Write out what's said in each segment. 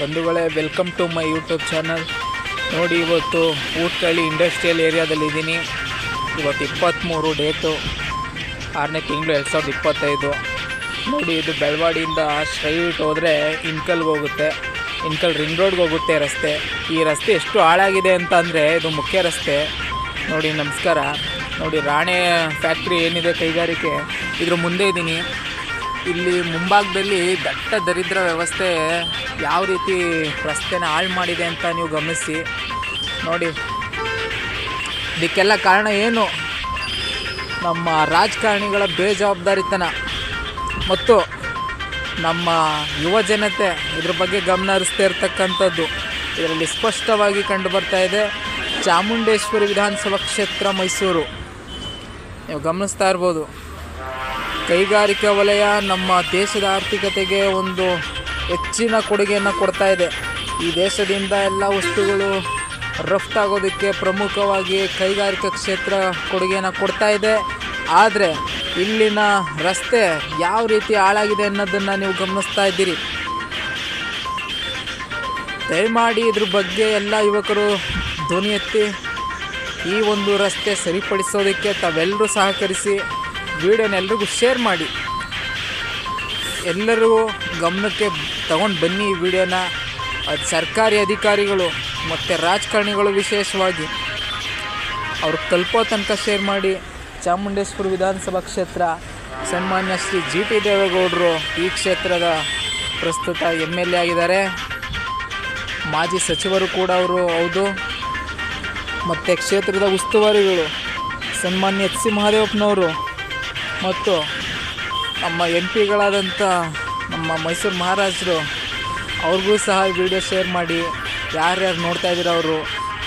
ಬಂಧುಗಳೇ welcome to my YouTube channel ನೋಡಿ, ಇವತ್ತು ಊಟಕಳ್ಳಿ ಇಂಡಸ್ಟ್ರಿಯಲ್ ಏರಿಯಾದಲ್ಲಿದ್ದೀನಿ ಇವತ್ತು ಇಪ್ಪತ್ತ್ಮೂರು ಡೇಟು ಆರನೇ ತಿಂಗಳು ಎರಡು ಸಾವಿರದ ಇಪ್ಪತ್ತೈದು. ನೋಡಿ, ಇದು ಬೆಳವಾಡಿಯಿಂದ ಸ್ಟ್ರೈಟ್ ಹೋದರೆ ಇನ್ಕಲ್ಗೆ ಹೋಗುತ್ತೆ. ಇನ್ಕಲ್ ರಿಂಗ್ ರೋಡ್ಗೆ ಹೋಗುತ್ತೆ ರಸ್ತೆ. ಈ ರಸ್ತೆ ಎಷ್ಟು ಹಾಳಾಗಿದೆ ಅಂತ ಅಂದರೆ ಇದು ಮುಖ್ಯ ರಸ್ತೆ. ನೋಡಿ, ನಮಸ್ಕಾರ. ನೋಡಿ, ರಾಣೆ ಫ್ಯಾಕ್ಟ್ರಿ ಏನಿದೆ ಕೈಗಾರಿಕೆ. ಇದ್ರ ಮುಂದೆ ಇದ್ದೀನಿ. ಇಲ್ಲಿ ಮುಂಭಾಗದಲ್ಲಿ ದಟ್ಟ ದರಿದ್ರ ವ್ಯವಸ್ಥೆ ಯಾವ ರೀತಿ ರಸ್ತೆನ ಹಾಳು ಮಾಡಿದೆ ಅಂತ ನೀವು ಗಮನಿಸಿ. ನೋಡಿ, ಇದಕ್ಕೆಲ್ಲ ಕಾರಣ ಏನು? ನಮ್ಮ ರಾಜಕಾರಣಿಗಳ ಬೇಜವಾಬ್ದಾರಿತನ ಮತ್ತು ನಮ್ಮ ಯುವ ಜನತೆ ಇದ್ರ ಬಗ್ಗೆ ಗಮನ ಹರಿಸ್ತಾ ಇರ್ತಕ್ಕಂಥದ್ದು. ಇದರಲ್ಲಿ ಸ್ಪಷ್ಟವಾಗಿ ಕಂಡು ಬರ್ತಾ ಇದೆ, ಚಾಮುಂಡೇಶ್ವರಿ ವಿಧಾನಸಭಾ ಕ್ಷೇತ್ರ ಮೈಸೂರು. ನೀವು ಗಮನಿಸ್ತಾ ಇರ್ಬೋದು. ಕೈಗಾರಿಕಾ ವಲಯ ನಮ್ಮ ದೇಶದ ಆರ್ಥಿಕತೆಗೆ ಒಂದು ಹೆಚ್ಚಿನ ಕೊಡುಗೆಯನ್ನು ಕೊಡ್ತಾ ಇದೆ. ಈ ದೇಶದಿಂದ ಎಲ್ಲ ವಸ್ತುಗಳು ರಫ್ತಾಗೋದಕ್ಕೆ ಪ್ರಮುಖವಾಗಿ ಕೈಗಾರಿಕಾ ಕ್ಷೇತ್ರ ಕೊಡುಗೆಯನ್ನು ಕೊಡ್ತಾ ಇದೆ. ಆದರೆ ಇಲ್ಲಿನ ರಸ್ತೆ ಯಾವ ರೀತಿ ಹಾಳಾಗಿದೆ ಅನ್ನೋದನ್ನು ನೀವು ಗಮನಿಸ್ತಾ ಇದ್ದೀರಿ. ದಯಮಾಡಿ ಇದ್ರ ಬಗ್ಗೆ ಎಲ್ಲ ಯುವಕರು ಧ್ವನಿ ಎತ್ತಿ ಈ ಒಂದು ರಸ್ತೆ ಸರಿಪಡಿಸೋದಕ್ಕೆ ತಾವೆಲ್ಲರೂ ಸಹಕರಿಸಿ. ವಿಡಿಯೋನ ಎಲ್ರಿಗೂ ಶೇರ್ ಮಾಡಿ. ಎಲ್ಲರೂ ಗಮನಕ್ಕೆ ತಗೊಂಡು ಬನ್ನಿ ಈ ವಿಡಿಯೋನ. ಅದು ಸರ್ಕಾರಿ ಅಧಿಕಾರಿಗಳು ಮತ್ತು ರಾಜಕಾರಣಿಗಳು ವಿಶೇಷವಾಗಿ ಅವ್ರು ತಲುಪೋ ತನಕ ಶೇರ್ ಮಾಡಿ. ಚಾಮುಂಡೇಶ್ವರ ವಿಧಾನಸಭಾ ಕ್ಷೇತ್ರ, ಸನ್ಮಾನ್ಯ ಶ್ರೀ ಜಿ ಟಿ ದೇವೇಗೌಡರು ಈ ಕ್ಷೇತ್ರದ ಪ್ರಸ್ತುತ ಎಂ ಎಲ್ ಎ ಆಗಿದ್ದಾರೆ. ಮಾಜಿ ಸಚಿವರು ಕೂಡ ಅವರು, ಹೌದು. ಮತ್ತು ಕ್ಷೇತ್ರದ ಉಸ್ತುವಾರಿಗಳು, ಸನ್ಮಾನ್ಯ ಎಚ್ ಸಿ ಮಹದೇವಪ್ಪನವರು ಮತ್ತು ನಮ್ಮ ಎಂ ಪಿಗಳಾದಂಥ ನಮ್ಮ ಮೈಸೂರು ಮಹಾರಾಜರು, ಅವ್ರಿಗೂ ಸಹ ವಿಡಿಯೋ ಶೇರ್ ಮಾಡಿ, ಯಾರ್ಯಾರು ನೋಡ್ತಾ ಇದ್ದೀರ ಅವರು,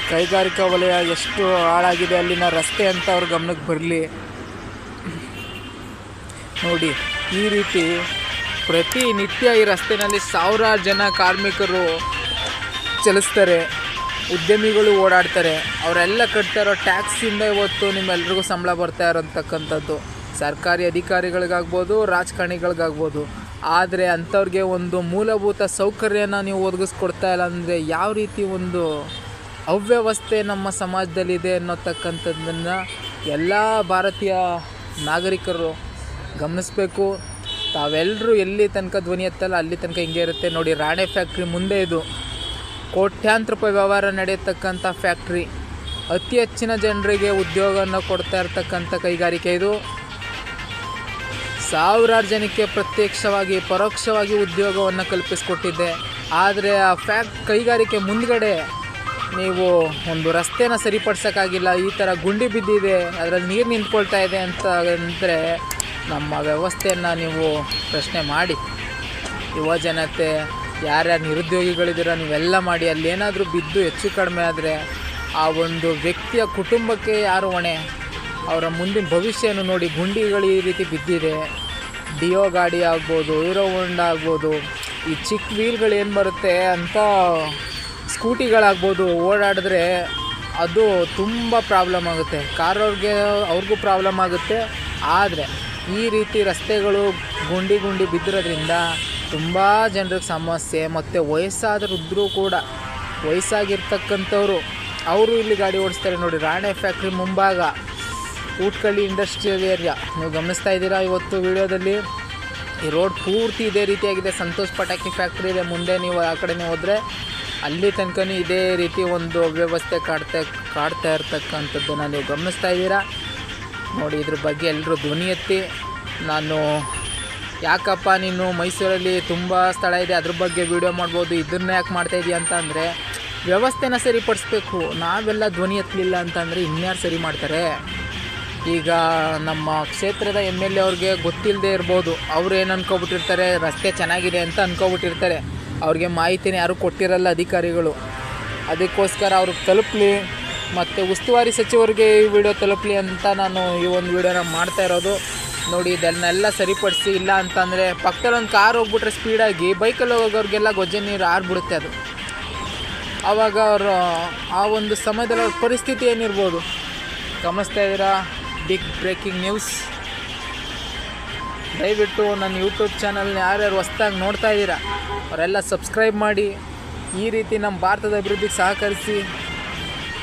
ಕೈಗಾರಿಕಾ ವಲಯ ಎಷ್ಟು ಹಾಳಾಗಿದೆ, ಅಲ್ಲಿನ ರಸ್ತೆ ಅಂತ ಅವ್ರ ಗಮನಕ್ಕೆ ಬರಲಿ. ನೋಡಿ, ಈ ರೀತಿ ಪ್ರತಿನಿತ್ಯ ಈ ರಸ್ತೆಯಲ್ಲಿ ಸಾವಿರಾರು ಜನ ಕಾರ್ಮಿಕರು ಚಲಿಸ್ತಾರೆ, ಉದ್ಯಮಿಗಳು ಓಡಾಡ್ತಾರೆ, ಅವರೆಲ್ಲ ಕಟ್ತಾ ಇರೋ ಟ್ಯಾಕ್ಸಿಂದ ಇವತ್ತು ನಿಮ್ಮೆಲ್ರಿಗೂ ಸಂಬಳ ಬರ್ತಾ ಇರೋಂತಕ್ಕಂಥದ್ದು. ಸರ್ಕಾರಿ ಅಧಿಕಾರಿಗಳಿಗಾಗ್ಬೋದು, ರಾಜಕಾರಣಿಗಳಿಗಾಗ್ಬೋದು. ಆದರೆ ಅಂಥವ್ರಿಗೆ ಒಂದು ಮೂಲಭೂತ ಸೌಕರ್ಯನ ನೀವು ಒದಗಿಸ್ಕೊಡ್ತಾ ಇಲ್ಲ ಅಂದರೆ ಯಾವ ರೀತಿ ಒಂದು ಅವ್ಯವಸ್ಥೆ ನಮ್ಮ ಸಮಾಜದಲ್ಲಿದೆ ಅನ್ನೋತಕ್ಕಂಥದ್ದನ್ನು ಎಲ್ಲ ಭಾರತೀಯ ನಾಗರಿಕರು ಗಮನಿಸಬೇಕು. ತಾವೆಲ್ಲರೂ ಎಲ್ಲಿ ತನಕ ಧ್ವನಿ ಎತ್ತಲ್ಲ, ಅಲ್ಲಿ ತನಕ ಹಿಂಗೆ ಇರುತ್ತೆ. ನೋಡಿ, ರಾಣೆ ಫ್ಯಾಕ್ಟ್ರಿ ಮುಂದೆ ಇದು. ಕೋಟ್ಯಾಂತರ ರೂಪಾಯಿ ವ್ಯವಹಾರ ನಡೆಯತಕ್ಕಂಥ ಫ್ಯಾಕ್ಟ್ರಿ. ಅತಿ ಹೆಚ್ಚಿನ ಜನರಿಗೆ ಉದ್ಯೋಗವನ್ನು ಕೊಡ್ತಾ ಇರ್ತಕ್ಕಂಥ ಕೈಗಾರಿಕೆ ಇದು. ಸಾವಿರಾರು ಜನಕ್ಕೆ ಪ್ರತ್ಯಕ್ಷವಾಗಿ, ಪರೋಕ್ಷವಾಗಿ ಉದ್ಯೋಗವನ್ನು ಕಲ್ಪಿಸಿಕೊಟ್ಟಿದ್ದೆ. ಆದರೆ ಆ ಫ್ಯಾಕ್ಟ್ ಕೈಗಾರಿಕೆ ಮುಂದ್ಗಡೆ ನೀವು ಒಂದು ರಸ್ತೆನ ಸರಿಪಡಿಸೋಕ್ಕಾಗಿಲ್ಲ, ಈ ಥರ ಗುಂಡಿ ಬಿದ್ದಿದೆ, ಅದರಲ್ಲಿ ನೀರು ನಿಂತ್ಕೊಳ್ತಾ ಇದೆ ಅಂತ ಅಂದರೆ ನಮ್ಮ ವ್ಯವಸ್ಥೆಯನ್ನು ನೀವು ಪ್ರಶ್ನೆ ಮಾಡಿ. ಯುವ ಜನತೆ, ಯಾರ್ಯಾರು ನಿರುದ್ಯೋಗಿಗಳಿದ್ದೀರ ನೀವೆಲ್ಲ ಮಾಡಿ ಅಲ್ಲೇನಾದರೂ ಬಿದ್ದು ಹೆಚ್ಚು ಕಡಿಮೆ ಆದರೆ ಆ ಒಂದು ವ್ಯಕ್ತಿಯ ಕುಟುಂಬಕ್ಕೆ ಯಾರು ಹೊಣೆ? ಅವರ ಮುಂದಿನ ಭವಿಷ್ಯವನ್ನು ನೋಡಿ ಗುಂಡಿಗಳು ಈ ರೀತಿ ಬಿದ್ದಿದೆ. ಡಿಯೋ ಗಾಡಿ ಆಗ್ಬೋದು, ಹೀರೋ ಹೋಂಡಾ ಆಗ್ಬೋದು, ಈ ಚಿಕ್ಕ ವೀಲ್ಗಳು ಏನು ಬರುತ್ತೆ ಅಂತ ಸ್ಕೂಟಿಗಳಾಗ್ಬೋದು ಓಡಾಡಿದ್ರೆ ಅದು ತುಂಬ ಪ್ರಾಬ್ಲಮ್ ಆಗುತ್ತೆ. ಕಾರವ್ರಿಗೆ ಅವ್ರಿಗೂ ಪ್ರಾಬ್ಲಮ್ ಆಗುತ್ತೆ. ಆದರೆ ಈ ರೀತಿ ರಸ್ತೆಗಳು ಗುಂಡಿ ಗುಂಡಿ ಬಿದ್ದಿರೋದ್ರಿಂದ ತುಂಬ ಜನರಿಗೆ ಸಮಸ್ಯೆ, ಮತ್ತು ವಯಸ್ಸಾದರಿದ್ದರೂ ಕೂಡ ವಯಸ್ಸಾಗಿರ್ತಕ್ಕಂಥವ್ರು, ಅವರು ಇಲ್ಲಿ ಗಾಡಿ ಓಡಿಸ್ತಾರೆ ನೋಡಿ, ರಾಣೆ ಫ್ಯಾಕ್ಟ್ರಿ ಮುಂಭಾಗ. Utkalli industrial area. ನೀವು ಗಮನಿಸ್ತಾ ಇದ್ದೀರಾ ಇವತ್ತು ವಿಡಿಯೋದಲ್ಲಿ? ಈ ರೋಡ್ ಪೂರ್ತಿ ಇದೇ ರೀತಿಯಾಗಿದೆ. ಸಂತೋಷ್ ಪಟಾಕಿ ಫ್ಯಾಕ್ಟ್ರಿ ಇದೆ. ಮುಂದೆ ನೀವು ಆ ಕಡೆನೇ ಹೋದರೆ ಅಲ್ಲಿ ತನಕನೂ ಇದೇ ರೀತಿ ಒಂದು ಅವ್ಯವಸ್ಥೆ ಕಾಡ್ತಾ ಕಾಡ್ತಾ ಇರ್ತಕ್ಕಂಥದ್ದನ್ನು ನೀವು ಗಮನಿಸ್ತಾ ಇದ್ದೀರಾ? ನೋಡಿ, ಇದ್ರ ಬಗ್ಗೆ ಎಲ್ಲರೂ ಧ್ವನಿ ಎತ್ತಿ. ನಾನು ಯಾಕಪ್ಪ, ನೀನು ಮೈಸೂರಲ್ಲಿ ತುಂಬ ಸ್ಥಳ ಇದೆ. ಅದ್ರ ಬಗ್ಗೆ ವಿಡಿಯೋ ಮಾಡ್ಬೋದು. ಇದನ್ನ ಯಾಕೆ ಮಾಡ್ತಾಯಿದ್ದೀಯ ಅಂತ ಅಂದರೆ ವ್ಯವಸ್ಥೆನ ಸರಿಪಡಿಸ್ಬೇಕು. ನಾವೆಲ್ಲ ಧ್ವನಿ ಎತ್ತಲಿಲ್ಲ ಅಂತಂದರೆ ಇನ್ಯಾರು ಸರಿ ಮಾಡ್ತಾರೆ? ಈಗ ನಮ್ಮ ಕ್ಷೇತ್ರದ ಎಂ ಎಲ್ ಎ ಅವ್ರಿಗೆ ಗೊತ್ತಿಲ್ಲದೆ ಇರ್ಬೋದು. ಅವ್ರು ಏನು ಅಂದ್ಕೊಬಿಟ್ಟಿರ್ತಾರೆ ರಸ್ತೆ ಚೆನ್ನಾಗಿದೆ ಅಂತ ಅಂದ್ಕೊಬಿಟ್ಟಿರ್ತಾರೆ ಅವ್ರಿಗೆ ಮಾಹಿತಿನ ಯಾರೂ ಕೊಟ್ಟಿರಲ್ಲ ಅಧಿಕಾರಿಗಳು. ಅದಕ್ಕೋಸ್ಕರ ಅವ್ರಿಗೆ ತಲುಪಲಿ. ಮತ್ತು ಉಸ್ತುವಾರಿ ಸಚಿವರಿಗೆ ಈ ವಿಡಿಯೋ ತಲುಪಲಿ ಅಂತ ನಾನು ಈ ಒಂದು ವಿಡಿಯೋನ ಮಾಡ್ತಾ ಇರೋದು. ನೋಡಿ, ಇದನ್ನೆಲ್ಲ ಸರಿಪಡಿಸಿ, ಇಲ್ಲ ಅಂತಂದರೆ ಪಕ್ಕದಲ್ಲಿ ಒಂದು ಕಾರ್ ಹೋಗ್ಬಿಟ್ರೆ ಸ್ಪೀಡಾಗಿ ಬೈಕಲ್ಲಿ ಹೋಗೋರಿಗೆಲ್ಲ ಗೊಜ್ಜೆ ನೀರು ಆರ್ಬಿಡುತ್ತೆ ಅದು. ಆವಾಗ ಅವರು ಆ ಒಂದು ಸಮಯದಲ್ಲಿ ಅವ್ರ ಪರಿಸ್ಥಿತಿ ಏನಿರ್ಬೋದು? ಗಮನಿಸ್ತಾ ಇದ್ದೀರಾ? ಬಿಗ್ ಬ್ರೇಕಿಂಗ್ ನ್ಯೂಸ್ ದಯವಿಟ್ಟು ನನ್ನ ಯೂಟ್ಯೂಬ್ ಚಾನಲ್ನ ಯಾರ್ಯಾರು ಹೊಸ್ದಾಗಿ ನೋಡ್ತಾ ಇದ್ದೀರಾ, ಅವರೆಲ್ಲ ಸಬ್ಸ್ಕ್ರೈಬ್ ಮಾಡಿ, ಈ ರೀತಿ ನಮ್ಮ ಭಾರತದ ಅಭಿವೃದ್ಧಿಗೆ ಸಹಕರಿಸಿ.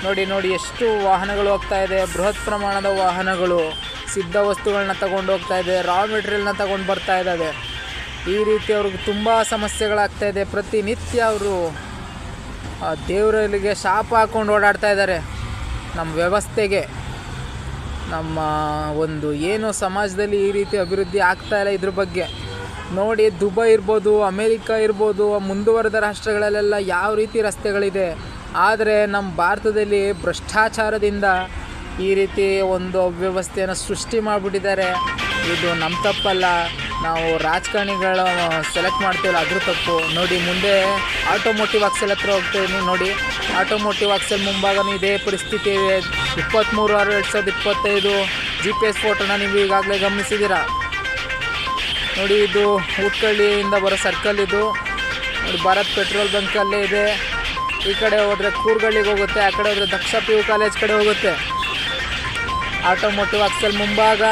ನೋಡಿ ನೋಡಿ, ಎಷ್ಟು ವಾಹನಗಳು ಹೋಗ್ತಾ ಇದೆ, ಬೃಹತ್ ಪ್ರಮಾಣದ ವಾಹನಗಳು, ಸಿದ್ಧ ವಸ್ತುಗಳನ್ನ ತಗೊಂಡು ಹೋಗ್ತಾ ಇದೆ ರಾ ಮೆಟೀರಿಯಲ್ನ ತಗೊಂಡು ಬರ್ತಾ ಇದ್ದಾವೆ ಈ ರೀತಿ ಅವ್ರಿಗೆ ತುಂಬ ಸಮಸ್ಯೆಗಳಾಗ್ತಾ ಇದೆ. ಪ್ರತಿನಿತ್ಯ ಅವರು ದೇವರಲ್ಲಿಗೆ ಶಾಪ ಹಾಕ್ಕೊಂಡು ಓಡಾಡ್ತಾ ಇದ್ದಾರೆ. ನಮ್ಮ ವ್ಯವಸ್ಥೆಗೆ. ನಮ್ಮ ಒಂದು ಏನು ಸಮಾಜದಲ್ಲಿ ಈ ರೀತಿ ಅಭಿವೃದ್ಧಿ ಆಗ್ತಾ ಇಲ್ಲ ಇದ್ರ ಬಗ್ಗೆ. ನೋಡಿ, ದುಬೈ ಇರ್ಬೋದು, ಅಮೇರಿಕಾ ಇರ್ಬೋದು, ಮುಂದುವರೆದ ರಾಷ್ಟ್ರಗಳಲ್ಲೆಲ್ಲ ಯಾವ ರೀತಿ ರಸ್ತೆಗಳಿದೆ. ಆದರೆ ನಮ್ಮ ಭಾರತದಲ್ಲಿ ಭ್ರಷ್ಟಾಚಾರದಿಂದ ಈ ರೀತಿ ಒಂದು ಅವ್ಯವಸ್ಥೆಯನ್ನು ಸೃಷ್ಟಿ ಮಾಡಿಬಿಟ್ಟಿದ್ದಾರೆ. ಇದು ನಮ್ಮ ತಪ್ಪಲ್ಲ. ನಾವು ರಾಜಕಾರಣಿಗಳ ಸೆಲೆಕ್ಟ್ ಮಾಡ್ತೀವಲ್ಲ ಅದ್ರ ತಪ್ಪು. ನೋಡಿ, ಮುಂದೆ ಆಟೋಮೋಟಿವ್ ಆಕ್ಸೆಲ್ ಹತ್ರ ಹೋಗ್ತೀನಿ ನೋಡಿ. ಆಟೋಮೋಟಿವ್ ಆಕ್ಸೆಲ್ ಮುಂಭಾಗನೂ ಇದೇ ಪರಿಸ್ಥಿತಿ ಇದೆ. ಇಪ್ಪತ್ತ್ಮೂರು ಆರು ಎರಡು ಸಾವಿರದ ಇಪ್ಪತ್ತೈದು ಜಿ ಪಿ ಎಸ್ ಫೋಟೋನ ನೀವು ಈಗಾಗಲೇ ಗಮನಿಸಿದ್ದೀರಾ? ನೋಡಿ, ಇದು ಹುಟ್ಕಳ್ಳಿಯಿಂದ ಬರೋ ಸರ್ಕಲ್ ಇದು. ನೋಡಿ, ಭಾರತ್ ಪೆಟ್ರೋಲ್ ಬಂಕಲ್ಲೇ ಇದೆ. ಈ ಕಡೆ ಹೋದರೆ ಕೂರ್ಗಳಿಗೆ ಹೋಗುತ್ತೆ, ಆ ಕಡೆ ಹೋದರೆ ದಕ್ಷ ಪಿ ಯು ಕಾಲೇಜ್ ಕಡೆ ಹೋಗುತ್ತೆ. ಆಟೋಮೋಟಿವ್ ಆಕ್ಸೆಲ್ ಮುಂಭಾಗ.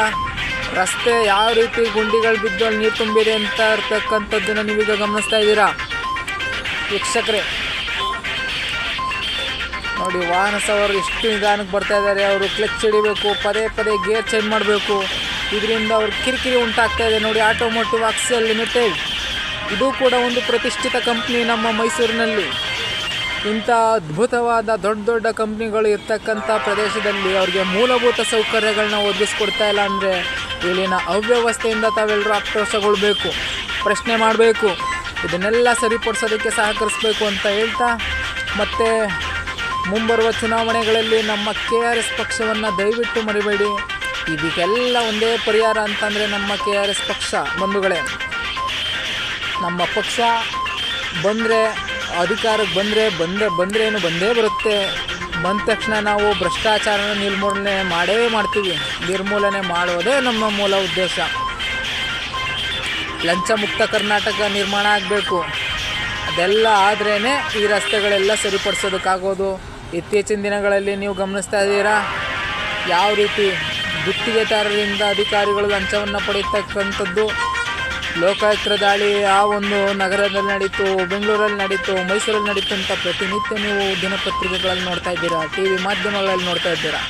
ರಸ್ತೆ ಯಾವ ರೀತಿ ಗುಂಡಿಗಳು ಬಿದ್ದು ಅಲ್ಲಿ ನೀರು ತುಂಬಿದೆ ಅಂತ ಇರ್ತಕ್ಕಂಥದ್ದನ್ನು ನೀವೀಗ ಗಮನಿಸ್ತಾ ಇದ್ದೀರಾ? ವೀಕ್ಷಕರೇ, ನೋಡಿ ವಾಹನ ಸವಾರರು ಎಷ್ಟು ನಿಧಾನಕ್ಕೆ ಬರ್ತಾ ಇದ್ದಾರೆ. ಅವರು ಕ್ಲಚ್ ಹಿಡಿಬೇಕು, ಪದೇ ಪದೇ ಗೇರ್ ಚೇಂಜ್ ಮಾಡಬೇಕು. ಇದರಿಂದ ಅವ್ರ ಕಿರಿಕಿರಿ ಉಂಟಾಗ್ತಾ ಇದೆ. ನೋಡಿ, ಆಟೋಮೋಟಿವ್ ಆಕ್ಸಿಯಲ್ ಲಿಮಿಟೆಡ್. ಇದು ಕೂಡ ಒಂದು ಪ್ರತಿಷ್ಠಿತ ಕಂಪ್ನಿ ನಮ್ಮ ಮೈಸೂರಿನಲ್ಲಿ. ಇಂಥ ಅದ್ಭುತವಾದ ದೊಡ್ಡ ದೊಡ್ಡ ಕಂಪ್ನಿಗಳು ಇರ್ತಕ್ಕಂಥ ಪ್ರದೇಶದಲ್ಲಿ ಅವ್ರಿಗೆ ಮೂಲಭೂತ ಸೌಕರ್ಯಗಳನ್ನ ಒದಗಿಸ್ಕೊಡ್ತಾ ಇಲ್ಲ ಅಂದರೆ ಇಲ್ಲಿನ ಅವ್ಯವಸ್ಥೆಯಿಂದ ತಾವೆಲ್ಲರೂ ಆಕ್ರೋಶಗೊಳ್ಬೇಕು, ಪ್ರಶ್ನೆ ಮಾಡಬೇಕು, ಇದನ್ನೆಲ್ಲ ಸರಿಪಡಿಸೋದಕ್ಕೆ ಸಹಕರಿಸಬೇಕು ಅಂತ ಹೇಳ್ತಾ, ಮತ್ತು ಮುಂಬರುವ ಚುನಾವಣೆಗಳಲ್ಲಿ ನಮ್ಮ ಕೆ ಆರ್ ಎಸ್ ಪಕ್ಷವನ್ನು ದಯವಿಟ್ಟು ಮರಿಬೇಡಿ. ಇದಕ್ಕೆಲ್ಲ ಒಂದೇ ಪರಿಹಾರ ಅಂತಂದರೆ ನಮ್ಮ ಕೆ ಆರ್ ಎಸ್ ಪಕ್ಷ, ಬಂಧುಗಳೇ. ನಮ್ಮ ಪಕ್ಷ ಬಂದರೆ, ಅಧಿಕಾರಕ್ಕೆ ಬಂದರೆ ಬಂದ ಏನು ಬಂದೇ ಬರುತ್ತೆ. ಬಂದ ತಕ್ಷಣ ನಾವು ಭ್ರಷ್ಟಾಚಾರನ ನಿರ್ಮೂಲನೆ ಮಾಡೇ ಮಾಡ್ತೀವಿ. ನಿರ್ಮೂಲನೆ ಮಾಡೋದೇ ನಮ್ಮ ಮೂಲ ಉದ್ದೇಶ. ಲಂಚ ಮುಕ್ತ ಕರ್ನಾಟಕ ನಿರ್ಮಾಣ ಆಗಬೇಕು. ಅದೆಲ್ಲ ಆದ್ರೇ ಈ ರಸ್ತೆಗಳೆಲ್ಲ ಸರಿಪಡಿಸೋದಕ್ಕಾಗೋದು. ಇತ್ತೀಚಿನ ದಿನಗಳಲ್ಲಿ ನೀವು ಗಮನಿಸ್ತಾ ಇದ್ದೀರಾ? ಯಾವ ರೀತಿ ಗುತ್ತಿಗೆದಾರರಿಂದ ಅಧಿಕಾರಿಗಳು ಲಂಚವನ್ನು ಪಡೀತಕ್ಕಂಥದ್ದು ಲೋಕಾಯುಕ್ತರ ದಾಳಿ ಆ ಒಂದು ನಗರದಲ್ಲಿ ನಡೀತು, ಬೆಂಗಳೂರಲ್ಲಿ ನಡೀತು, ಮೈಸೂರಲ್ಲಿ ನಡೀತು ಅಂತ ಪ್ರತಿನಿತ್ಯ ನೀವು ದಿನಪತ್ರಿಕೆಗಳಲ್ಲಿ ನೋಡ್ತಾ ಇದ್ದೀರಾ ಟಿ ವಿ ಮಾಧ್ಯಮಗಳಲ್ಲಿ ನೋಡ್ತಾ ಇದ್ದೀರಾ?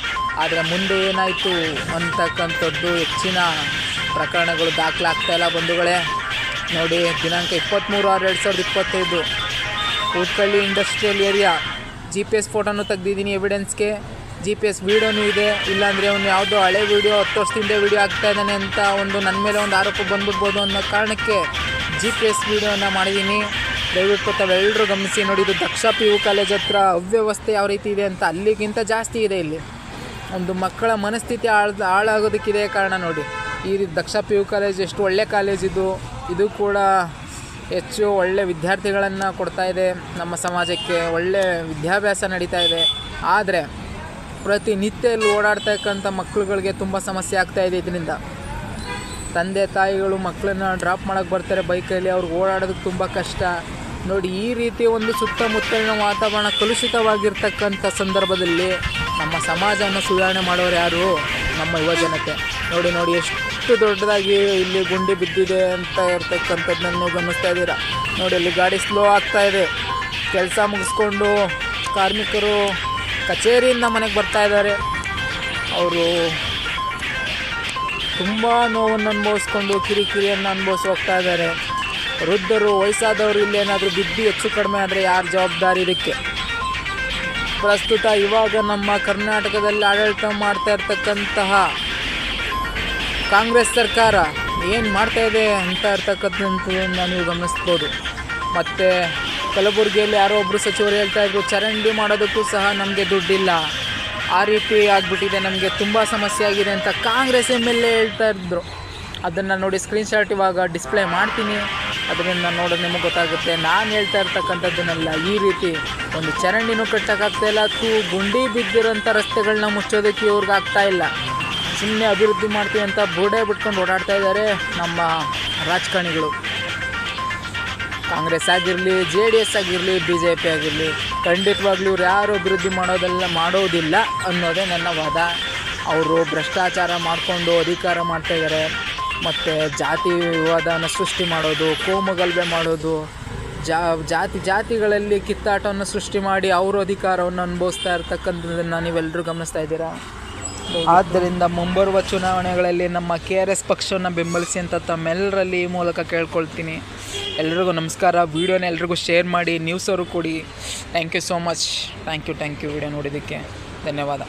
ಆದರೆ ಮುಂದೆ ಏನಾಯಿತು ಅಂತಕ್ಕಂಥದ್ದು ಹೆಚ್ಚಿನ ಪ್ರಕರಣಗಳು ದಾಖಲಾಗ್ತಾ ಇಲ್ಲ ಬಂಧುಗಳೇ. ನೋಡಿ, ದಿನಾಂಕ ಇಪ್ಪತ್ತ್ಮೂರು ಆರು ಎರಡು ಸಾವಿರದ ಇಪ್ಪತ್ತೈದು. ಕೂತ್ಕಳ್ಳಿ industrial area G P S ಫೋಟೋನು ತೆಗ್ದಿದ್ದೀನಿ ಎವಿಡೆನ್ಸ್ಗೆ ಜಿ ಪಿ ಎಸ್ ವೀಡಿಯೋನು ಇದೆ. ಇಲ್ಲಾಂದರೆ ಅವನು ಯಾವುದೋ ಹಳೆ ವೀಡಿಯೋ, ಹತ್ತು ವರ್ಷದಿಂದ ವೀಡಿಯೋ ಆಗ್ತಾ ಇದ್ದಾನೆ ಅಂತ ಒಂದು ನನ್ನ ಮೇಲೆ ಒಂದು ಆರೋಪ ಬಂದ್ಬಿಡ್ಬೋದು ಅನ್ನೋ ಕಾರಣಕ್ಕೆ ಜಿ ಪಿ ಎಸ್ ವೀಡಿಯೋನ ಮಾಡಿದ್ದೀನಿ. ದಯವಿಟ್ಟು ತಾವೆಲ್ಲರೂ ಗಮನಿಸಿ. ನೋಡಿ, ಇದು ದಕ್ಷ ಪಿ ಯು ಕಾಲೇಜ್ ಹತ್ರ ಅವ್ಯವಸ್ಥೆ ಯಾವ ರೀತಿ ಇದೆ ಅಂತ ಅಲ್ಲಿಗಿಂತ ಜಾಸ್ತಿ ಇದೆ ಇಲ್ಲಿ. ಒಂದು ಮಕ್ಕಳ ಮನಸ್ಥಿತಿ ಹಾಳು ಹಾಳಾಗೋದಕ್ಕಿದೆ ಕಾರಣ ನೋಡಿ. ಈ ದಕ್ಷ ಪಿ ಯು ಕಾಲೇಜ್ ಎಷ್ಟು ಒಳ್ಳೆ ಕಾಲೇಜ್ ಇದು. ಇದು ಕೂಡ ಹೆಚ್ಚು ಒಳ್ಳೆ ವಿದ್ಯಾರ್ಥಿಗಳನ್ನು ಕೊಡ್ತಾ ಇದೆ ನಮ್ಮ ಸಮಾಜಕ್ಕೆ. ಒಳ್ಳೆ ವಿದ್ಯಾಭ್ಯಾಸ ನಡೀತಾ ಇದೆ. ಆದರೆ ಪ್ರತಿನಿತ್ಯ ಇಲ್ಲಿ ಓಡಾಡ್ತಕ್ಕಂಥ ಮಕ್ಕಳುಗಳಿಗೆ ತುಂಬ ಸಮಸ್ಯೆ ಆಗ್ತಾ ಇದೆ ಇದರಿಂದ. ತಂದೆ, ತಾಯಿಗಳು ಮಕ್ಕಳನ್ನ ಡ್ರಾಪ್ ಮಾಡೋಕ್ಕೆ ಬರ್ತಾರೆ ಬೈಕಲ್ಲಿ ಅವ್ರಿಗೆ ಓಡಾಡೋದಕ್ಕೆ ತುಂಬ ಕಷ್ಟ. ನೋಡಿ, ಈ ರೀತಿ ಒಂದು ಸುತ್ತಮುತ್ತಲಿನ ವಾತಾವರಣ ಕಲುಷಿತವಾಗಿರ್ತಕ್ಕಂಥ ಸಂದರ್ಭದಲ್ಲಿ ನಮ್ಮ ಸಮಾಜವನ್ನು ಸುಧಾರಣೆ ಮಾಡೋರು ಯಾರು? ನಮ್ಮ ಯುವಜನತೆ ನೋಡಿ ನೋಡಿ, ಎಷ್ಟು ದೊಡ್ಡದಾಗಿ ಇಲ್ಲಿ ಗುಂಡಿ ಬಿದ್ದಿದೆ ಅಂತ ಇರ್ತಕ್ಕಂಥದ್ದನ್ನ ನೀವು ಗಮನಿಸ್ತಾ ಇದ್ದೀರಾ? ನೋಡಿ, ಅಲ್ಲಿ ಗಾಡಿ ಸ್ಲೋ ಆಗ್ತಾ ಇದೆ. ಕೆಲಸ ಮುಗಿಸ್ಕೊಂಡು ಕಾರ್ಮಿಕರು ಕಚೇರಿಯಿಂದ ಮನೆಗೆ ಬರ್ತಾ ಇದ್ದಾರೆ. ಅವರು ತುಂಬ ನೋವನ್ನು ಅನುಭವಿಸ್ಕೊಂಡು ಕಿರಿಕಿರಿಯನ್ನು ಅನುಭವಿಸಿ ಹೋಗ್ತಾ ಇದ್ದಾರೆ. ವೃದ್ಧರು, ವಯಸ್ಸಾದವರು ಇಲ್ಲೇನಾದರೂ ಬಿದ್ದು ಹೆಚ್ಚು ಕಡಿಮೆ ಆದರೆ ಯಾರು ಜವಾಬ್ದಾರಿ ಇದಕ್ಕೆ? ಪ್ರಸ್ತುತ ಇವಾಗ ನಮ್ಮ ಕರ್ನಾಟಕದಲ್ಲಿ ಆಡಳಿತ ಮಾಡ್ತಾ ಇರ್ತಕ್ಕಂತಹ ಕಾಂಗ್ರೆಸ್ ಸರ್ಕಾರ ಏನು ಮಾಡ್ತಾ ಇದೆ ಅಂತ ಇರ್ತಕ್ಕಂಥದ್ದು ನಾನು ಗಮನಿಸ್ಬೋದು. ಮತ್ತು ಕಲಬುರಗಿಯಲ್ಲಿ ಯಾರೋ ಒಬ್ಬರು ಸಚಿವರು ಹೇಳ್ತಾ ಇದ್ರು, ಚರಂಡಿ ಮಾಡೋದಕ್ಕೂ ಸಹ ನಮಗೆ ದುಡ್ಡಿಲ್ಲ. ಆ ರೀತಿ ಆಗಿಬಿಟ್ಟಿದೆ, ನಮಗೆ ತುಂಬ ಸಮಸ್ಯೆ ಆಗಿದೆ ಅಂತ ಕಾಂಗ್ರೆಸ್ ಎಂ ಎಲ್ ಎ ಹೇಳ್ತಾ ಇದ್ರು. ಅದನ್ನು ನೋಡಿ ಸ್ಕ್ರೀನ್ಶಾಟ್ ಇವಾಗ ಡಿಸ್ಪ್ಲೇ ಮಾಡ್ತೀನಿ. ಅದರಿಂದ ನೋಡೋದು ನಿಮಗೆ ಗೊತ್ತಾಗುತ್ತೆ. ನಾನು ಹೇಳ್ತಾ ಇರ್ತಕ್ಕಂಥದ್ದನ್ನೆಲ್ಲ ಈ ರೀತಿ ಒಂದು ಚರಂಡಿನೂ ಕಟ್ಟೋಕ್ಕಾಗ್ತಾ ಇಲ್ಲ. ತು ಗುಂಡಿ ಬಿದ್ದಿರೋಂಥ ರಸ್ತೆಗಳನ್ನ ಮುಚ್ಚೋದಕ್ಕೆ ಇವ್ರಿಗೆ ಆಗ್ತಾ ಇಲ್ಲ. ಸುಮ್ಮನೆ ಅಭಿವೃದ್ಧಿ ಮಾಡ್ತೀವಿ ಅಂತ ಬೋರ್ಡೇ ಬಿಟ್ಕೊಂಡು ಓಡಾಡ್ತಾ ಇದ್ದಾರೆ ನಮ್ಮ ರಾಜಕಾರಣಿಗಳು. ಕಾಂಗ್ರೆಸ್ ಆಗಿರಲಿ, ಜೆ ಡಿ ಎಸ್ ಆಗಿರಲಿ, ಬಿ ಜೆ ಪಿ ಆಗಿರಲಿ, ಖಂಡಿತವಾಗ್ಲೂ ಇವ್ರು ಯಾರು ಅಭಿವೃದ್ಧಿ ಮಾಡೋದೆಲ್ಲ ಮಾಡೋದಿಲ್ಲ ಅನ್ನೋದೇ ನನ್ನ ವಾದ. ಅವರು ಭ್ರಷ್ಟಾಚಾರ ಮಾಡಿಕೊಂಡು ಅಧಿಕಾರ ಮಾಡ್ತಾಯಿದ್ದಾರೆ ಮತ್ತು ಜಾತಿ ವಿವಾದನ ಸೃಷ್ಟಿ ಮಾಡೋದು ಕೋಮುಗಲಭೆ ಮಾಡೋದು, ಜಾ, ಜಾತಿ, ಜಾತಿಗಳಲ್ಲಿ ಕಿತ್ತಾಟವನ್ನು ಸೃಷ್ಟಿ ಮಾಡಿ ಅವರು ಅಧಿಕಾರವನ್ನು ಅನುಭವಿಸ್ತಾ ಇರ್ತಕ್ಕಂಥದ್ದನ್ನು ನೀವೆಲ್ಲರೂ ಗಮನಿಸ್ತಾ ಇದ್ದೀರಾ? ಆದ್ದರಿಂದ ಮುಂಬರುವ ಚುನಾವಣೆಗಳಲ್ಲಿ ನಮ್ಮ ಕೆ ಆರ್ ಎಸ್ ಪಕ್ಷವನ್ನು ಬೆಂಬಲಿಸಿ ಅಂತ ತಮ್ಮೆಲ್ಲರಲ್ಲಿ ಈ ಮೂಲಕ ಕೇಳ್ಕೊಳ್ತೀನಿ. ಎಲ್ರಿಗೂ ನಮಸ್ಕಾರ. ವೀಡಿಯೋನ ಎಲ್ರಿಗೂ ಶೇರ್ ಮಾಡಿ ನ್ಯೂಸ್ ಅವರು ಕೊಡಿ. Thank you so much thank you thank you video ನೋಡಿದ್ದಕ್ಕೆ ಧನ್ಯವಾದ.